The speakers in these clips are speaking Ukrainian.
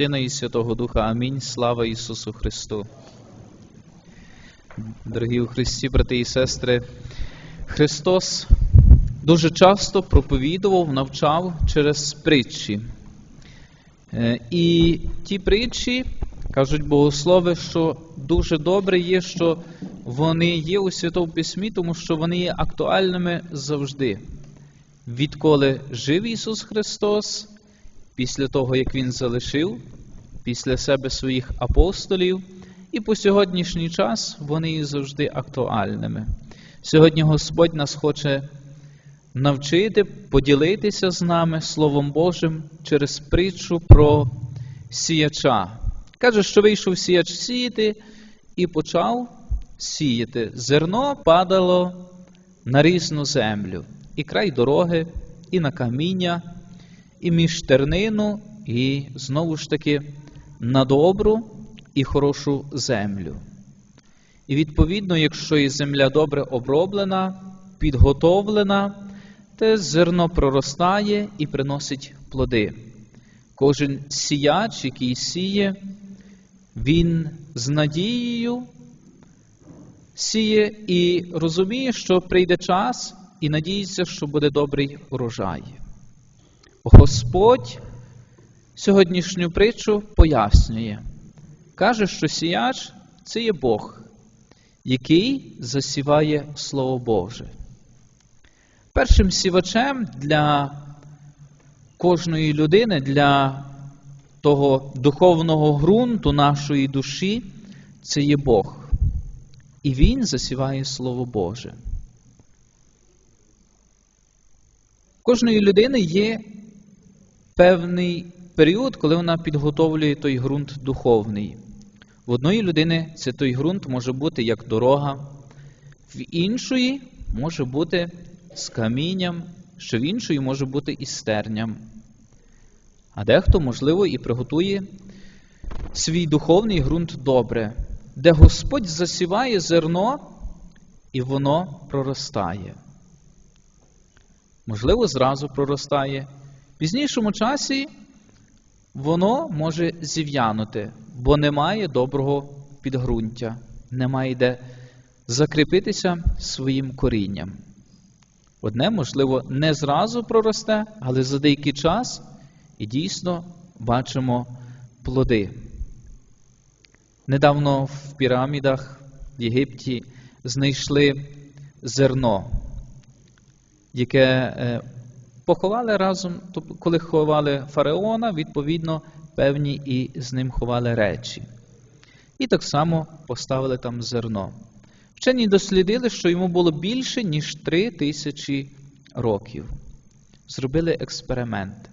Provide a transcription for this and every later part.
Сина і Святого Духа. Амінь. Слава Ісусу Христу. Дорогі у Христі, брати і сестри, Христос дуже часто проповідував, навчав через притчі. Е, І ті притчі, кажуть богослови, що дуже добре є, що вони є у Святому Письмі, тому що вони є актуальними завжди. Відколи жив Ісус Христос, після того, як Він залишив після себе своїх апостолів, і по сьогоднішній час вони є завжди актуальними. Сьогодні Господь нас хоче навчити, поділитися з нами Словом Божим через притчу про сіяча. Каже, що вийшов сіяч сіяти і почав сіяти. Зерно падало на різну землю, і край дороги, і на каміння, і між тернину, і знову ж таки на добру і хорошу землю. І відповідно, якщо і земля добре оброблена, підготовлена, те зерно проростає і приносить плоди. Кожен сіяч, який сіє, він з надією сіє і розуміє, що прийде час, і надіється, що буде добрий урожай. Господь сьогоднішню притчу пояснює. Каже, що сіяч це є Бог, який засіває Слово Боже. Першим сівачем для кожної людини, для того духовного ґрунту нашої душі, це є Бог. І Він засіває Слово Боже. Кожної людини є певний період, коли вона підготовлює той ґрунт духовний. В одної людини це той ґрунт може бути як дорога, в іншої може бути з камінням, що в іншої може бути і стерням. А дехто, можливо, і приготує свій духовний ґрунт добре, де Господь засіває зерно і воно проростає. Можливо, зразу проростає. Пізнішому часі воно може зів'янути, бо немає доброго підґрунтя, немає де закріпитися своїм корінням. Одне, можливо, не зразу проросте, але за деякий час і дійсно бачимо плоди. Недавно в пірамідах в Єгипті знайшли зерно, яке е, поховали разом, тобто, коли ховали фараона, відповідно, певні і з ним ховали речі. І так само поставили там зерно. Вчені дослідили, що йому було більше, ніж три тисячі років. Зробили експеримент,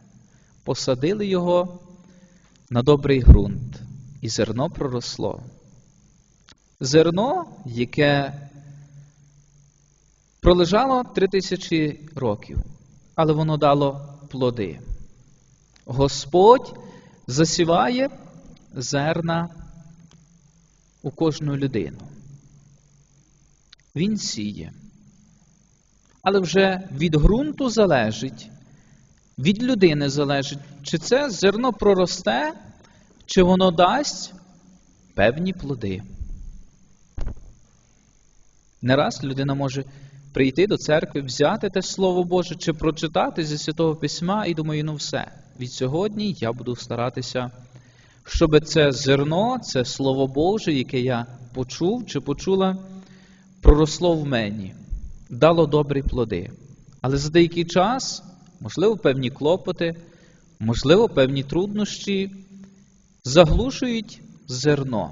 посадили його на добрий ґрунт, і зерно проросло. Зерно, яке пролежало три тисячі років, але воно дало плоди. Господь засіває зерна у кожну людину. Він сіє. Але вже від ґрунту залежить, від людини залежить, чи це зерно проросте, чи воно дасть певні плоди. Не раз людина може прийти до церкви, взяти те Слово Боже, чи прочитати зі Святого Письма і думаю, ну все, від сьогодні я буду старатися, щоб це зерно, це Слово Боже, яке я почув чи почула, проросло в мені, дало добрі плоди. Але за деякий час, можливо, певні клопоти, можливо, певні труднощі заглушують зерно.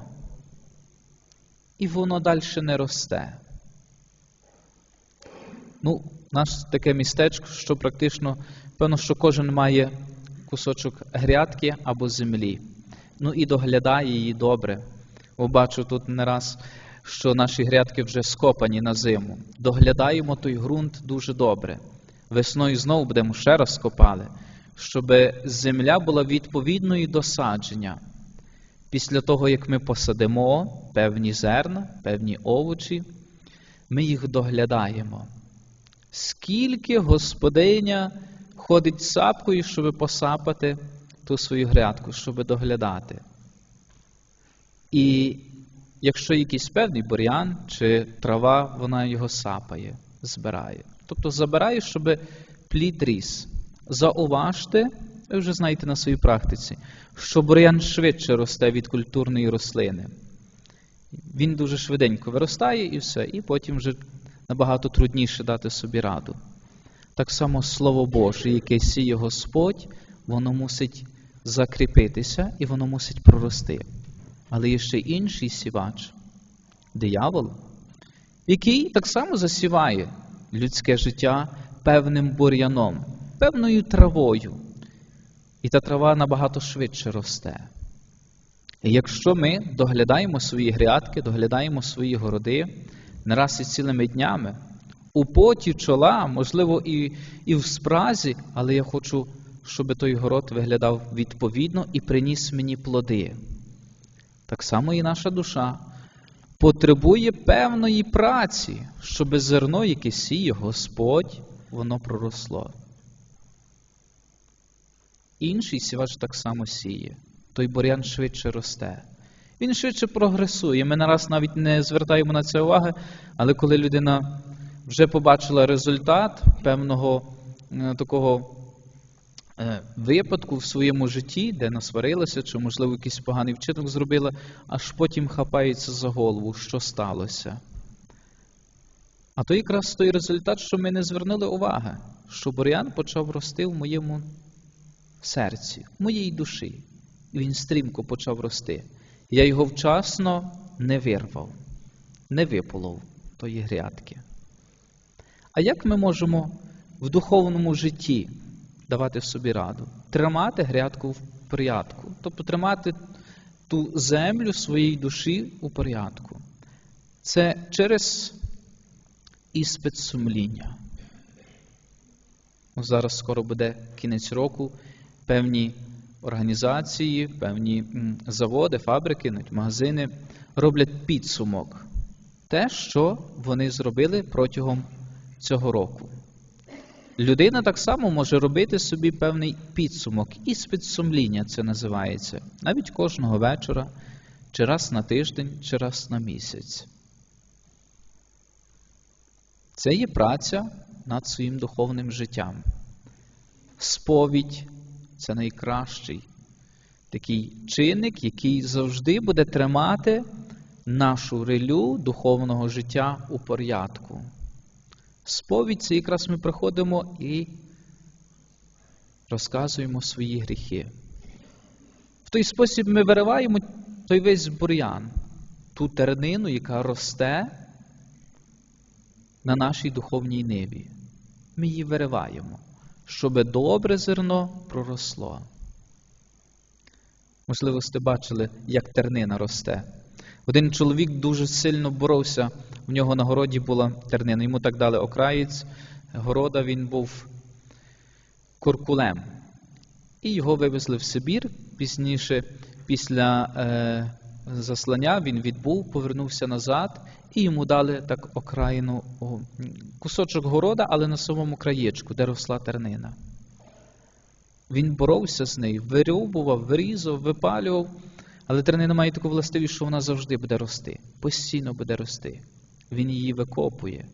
І воно далі не росте. Ну, у нас таке містечко, що практично, певно, що кожен має кусочок грядки або землі. Ну і доглядає її добре. Бо бачу тут не раз, що наші грядки вже скопані на зиму. Доглядаємо той ґрунт дуже добре. Весною знову будемо ще раз копали, щоб земля була відповідною до садження. Після того, як ми посадимо певні зерна, певні овочі, ми їх доглядаємо. Скільки господиня ходить сапкою, щоб посапати ту свою грядку, щоб доглядати. І якщо якийсь певний бур'ян чи трава, вона його сапає, збирає. Тобто забирає, щоб плід ріс. Зауважте, ви вже знаєте на своїй практиці, що бур'ян швидше росте від культурної рослини. Він дуже швиденько виростає і все, і потім вже набагато трудніше дати собі раду. Так само Слово Боже, яке сіє Господь, воно мусить закріпитися і воно мусить прорости. Але є ще інший сівач диявол, який так само засіває людське життя певним бур'яном, певною травою. І та трава набагато швидше росте. І якщо ми доглядаємо свої грядки, доглядаємо свої городи не раз і цілими днями, у поті чола, можливо, і, і в спразі, але я хочу, щоб той город виглядав відповідно і приніс мені плоди. Так само і наша душа потребує певної праці, щоб зерно, яке сіє Господь, воно проросло. Інший сівач так само сіє. Той бурян швидше росте. Він швидше прогресує. Ми нараз навіть не звертаємо на це уваги, але коли людина вже побачила результат певного е, такого е, випадку в своєму житті, де насварилася, чи, можливо, якийсь поганий вчинок зробила, аж потім хапається за голову, що сталося. А то якраз той результат, що ми не звернули уваги, що бур'ян почав рости в моєму серці, в моїй душі. І він стрімко почав рости. Я його вчасно не вирвав, не виполов тої грядки. А як ми можемо в духовному житті давати собі раду? Тримати грядку в порядку, тобто тримати ту землю своєї душі у порядку. Це через іспит сумління. Зараз скоро буде кінець року, певні організації, певні заводи, фабрики, магазини роблять підсумок. Те, що вони зробили протягом цього року. Людина так само може робити собі певний підсумок, іспит сумління це називається, навіть кожного вечора, чи раз на тиждень, чи раз на місяць. Це є праця над своїм духовним життям. Сповідь це найкращий такий чинник, який завжди буде тримати нашу релю духовного життя у порядку. Сповідь це якраз ми приходимо і розказуємо свої гріхи. В той спосіб ми вириваємо той весь бур'ян, ту тернину, яка росте на нашій духовній ниві. Ми її вириваємо, щоб добре зерно проросло. Можливо, сте бачили, як тернина росте. Один чоловік дуже сильно боровся, в нього на городі була тернина. Йому так дали окраєць города, він був куркулем. І його вивезли в Сибір. Пізніше, після е, заслання, він відбув, повернувся назад, і йому дали так окраїну кусочок города, але на самому краєчку, де росла тернина. Він боровся з нею, вирюбував, вирізав, випалював. Але тернина має таку властивість, що вона завжди буде рости, постійно буде рости. Він її викопує.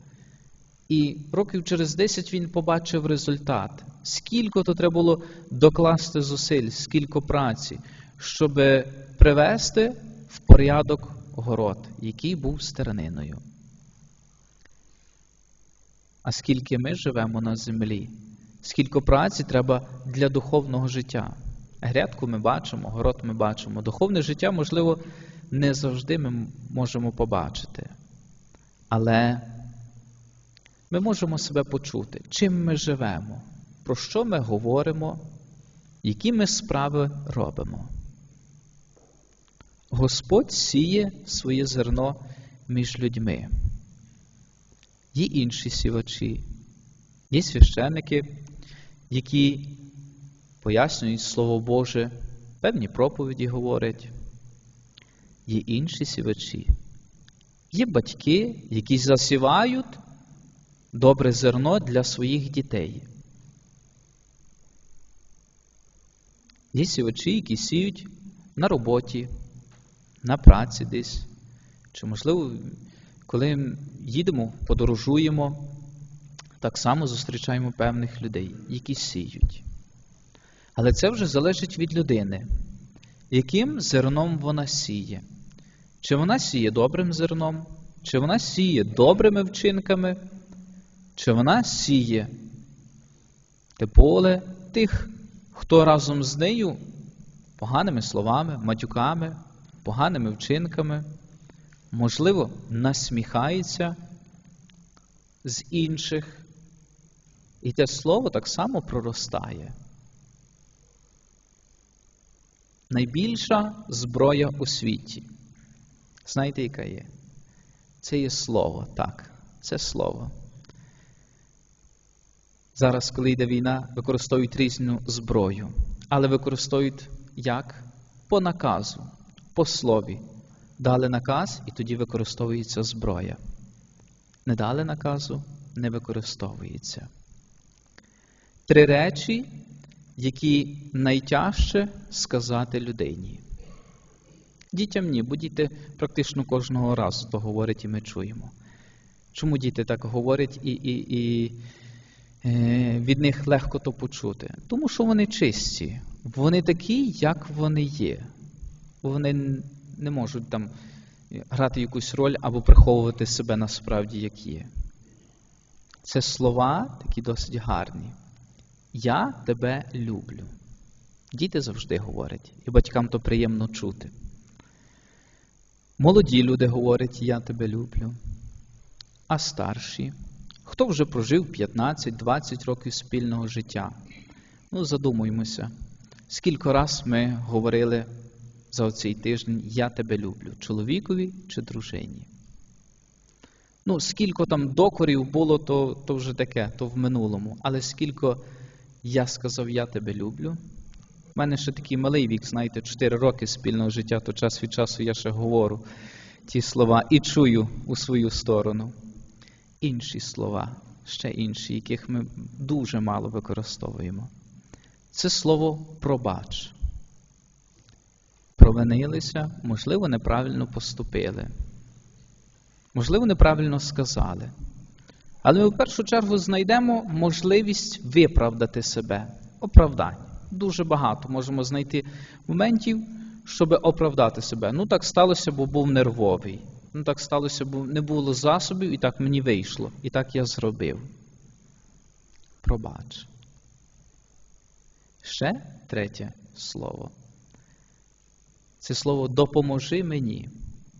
І років через 10 він побачив результат. Скільки то треба було докласти зусиль, скільки праці, щоб привести в порядок город, який був стерниною. А скільки ми живемо на землі, скільки праці треба для духовного життя. Грядку ми бачимо, город ми бачимо. Духовне життя, можливо, не завжди ми можемо побачити. Але ми можемо себе почути, чим ми живемо, про що ми говоримо, які ми справи робимо. Господь сіє своє зерно між людьми. Є інші сівачі, є священники, які пояснюють Слово Боже, певні проповіді говорять. Є інші сівачі. Є батьки, які засівають добре зерно для своїх дітей. Є сівачі, які сіють на роботі, на праці десь. Чи, можливо, коли їдемо, подорожуємо, так само зустрічаємо певних людей, які сіють. Але це вже залежить від людини, яким зерном вона сіє. Чи вона сіє добрим зерном, чи вона сіє добрими вчинками, чи вона сіє те поле тих, хто разом з нею поганими словами, матюками, поганими вчинками, можливо, насміхається з інших. І те слово так само проростає. Найбільша зброя у світі. Знаєте, яка є? Це є слово, так, це слово. Зараз, коли йде війна, використовують різну зброю, але використовують як? По наказу, по слові. Дали наказ і тоді використовується зброя. Не дали наказу, не використовується. Три речі, які найтяжче сказати людині. Дітям ні, бо діти практично кожного разу то говорять і ми чуємо. Чому діти так говорять і і, і е, від них легко то почути? Тому що вони чисті, вони такі, як вони є. Вони не можуть там грати якусь роль або приховувати себе насправді, як є. Це слова такі досить гарні. Я тебе люблю. Діти завжди говорять, і батькам то приємно чути. Молоді люди говорять, я тебе люблю. А старші, хто вже прожив 15-20 років спільного життя? Ну, задумуємося, скільки раз ми говорили за оцей тиждень Я тебе люблю, чоловікові чи дружині. Ну, скільки там докорів було, то то вже таке, то в минулому. Але скільки я сказав, я тебе люблю. У мене ще такий малий вік, знаєте, 4 роки спільного життя, то час від часу я ще говорю ті слова і чую у свою сторону. Інші слова, ще інші, яких ми дуже мало використовуємо. Це слово пробач. Провинилися, можливо, неправильно поступили. Можливо, неправильно сказали. Але ми в першу чергу знайдемо можливість виправдати себе, оправдання. Дуже багато можемо знайти моментів, щоб оправдати себе. Ну так сталося, бо був нервовий. Ну так сталося, бо не було засобів, і так мені вийшло. І так я зробив. Пробач. Ще третє слово. Це слово допоможи мені.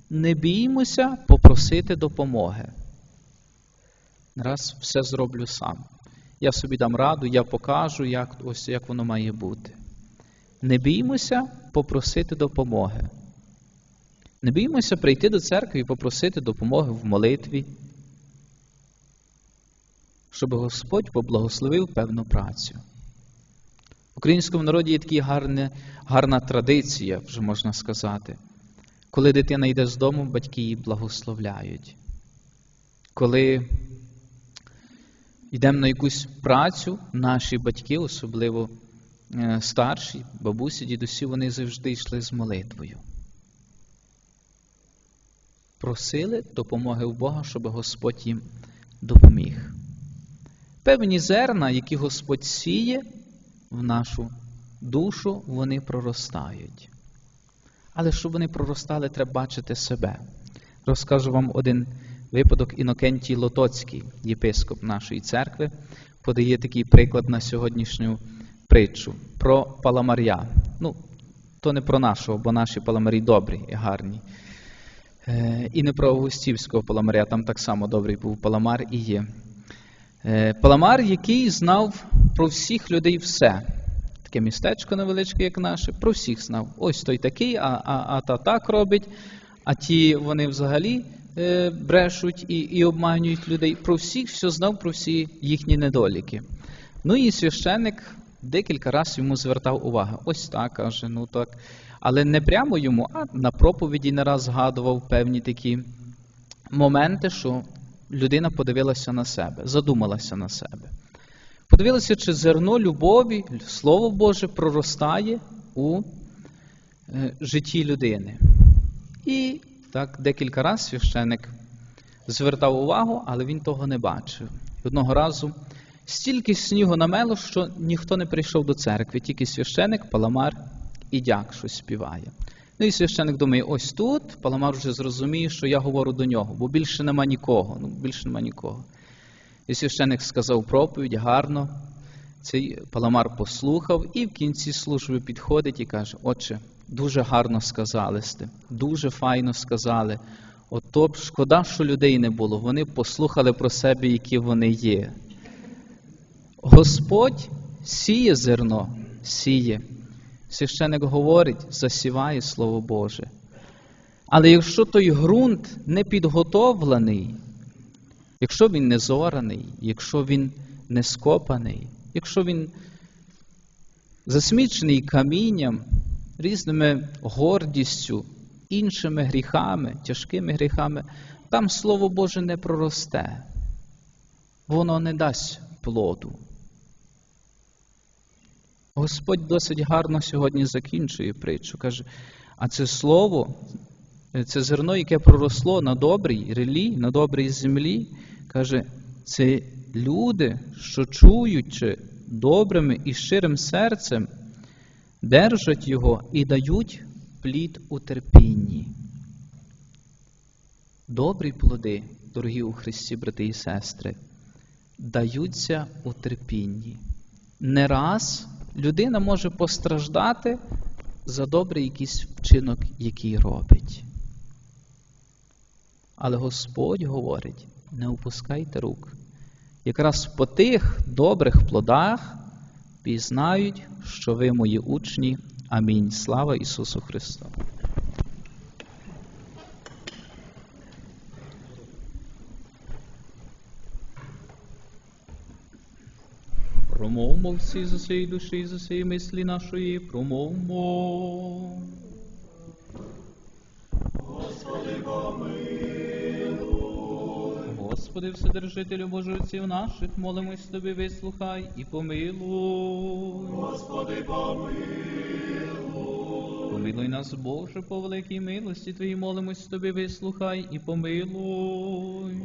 Не біймося попросити допомоги раз все зроблю сам. Я собі дам раду, я покажу, як ось як воно має бути. Не біймося попросити допомоги. Не біймося прийти до церкви і попросити допомоги в молитві, щоб Господь поблагословив певну працю. Українському народі є така гарна, гарна традиція, вже можна сказати. Коли дитина йде з дому, батьки її благословляють. Коли йдемо на якусь працю, наші батьки, особливо е, старші, бабусі, дідусі, вони завжди йшли з молитвою. Просили допомоги у Бога, щоб Господь їм допоміг. Певні зерна, які Господь сіє в нашу душу, вони проростають. Але щоб вони проростали, треба бачити себе. Розкажу вам один Випадок Інокентій Лотоцький, єпископ нашої церкви, подає такий приклад на сьогоднішню притчу про паламаря. Ну, то не про нашого, бо наші паламарі добрі і гарні. Е, і не про Августівського паламаря, там так само добрий був паламар і є. Е, паламар, який знав про всіх людей все. Таке містечко невеличке, як наше, про всіх знав. Ось той такий, а а, а та так робить, а ті вони взагалі Е, брешуть і і обманюють людей. Про всіх все знав про всі їхні недоліки. Ну і священник декілька разів йому звертав увагу. Ось так каже, ну так. Але не прямо йому, а на проповіді не раз згадував певні такі моменти, що людина подивилася на себе, задумалася на себе. Подивилася, чи зерно любові, Слово Боже, проростає у е, житті людини. І так декілька разів священик звертав увагу, але він того не бачив. Одного разу стільки снігу намело, що ніхто не прийшов до церкви, тільки священик, паламар і дяк щось співає. Ну і священик думає, ось тут паламар вже зрозуміє, що я говорю до нього, бо більше нема нікого. Ну, більше нема нікого. І священик сказав проповідь гарно. Цей паламар послухав і в кінці служби підходить і каже: Отче, дуже гарно сказали сте, дуже файно сказали. Ото б шкода, що людей не було. Вони послухали про себе, які вони є. Господь сіє зерно, сіє. Священик говорить, засіває Слово Боже. Але якщо той ґрунт не підготовлений, якщо він не зораний, якщо він не скопаний, якщо він засмічений камінням, різними гордістю, іншими гріхами, тяжкими гріхами, там Слово Боже не проросте, воно не дасть плоду. Господь досить гарно сьогодні закінчує притчу. Каже, а це слово, це зерно, яке проросло на добрій релі, на добрій землі, каже, це люди, що чуючи добрим і щирим серцем, держать його і дають плід у терпінні. Добрі плоди, дорогі у Христі, брати і сестри, даються у терпінні. Не раз людина може постраждати за добрий якийсь вчинок, який робить. Але Господь говорить: не опускайте рук. Якраз по тих добрих плодах пізнають, що ви мої учні. Амінь. Слава Ісусу Христу! Промовмо всі з усієї душі, з усієї мислі нашої, промовмо. Господи, Вседержителю Божий отців наших, молимось тобі, вислухай і помилуй. Господи, помилуй. Помилуй нас, Боже, по великій милості Твоїй, молимось тобі, вислухай і помилуй.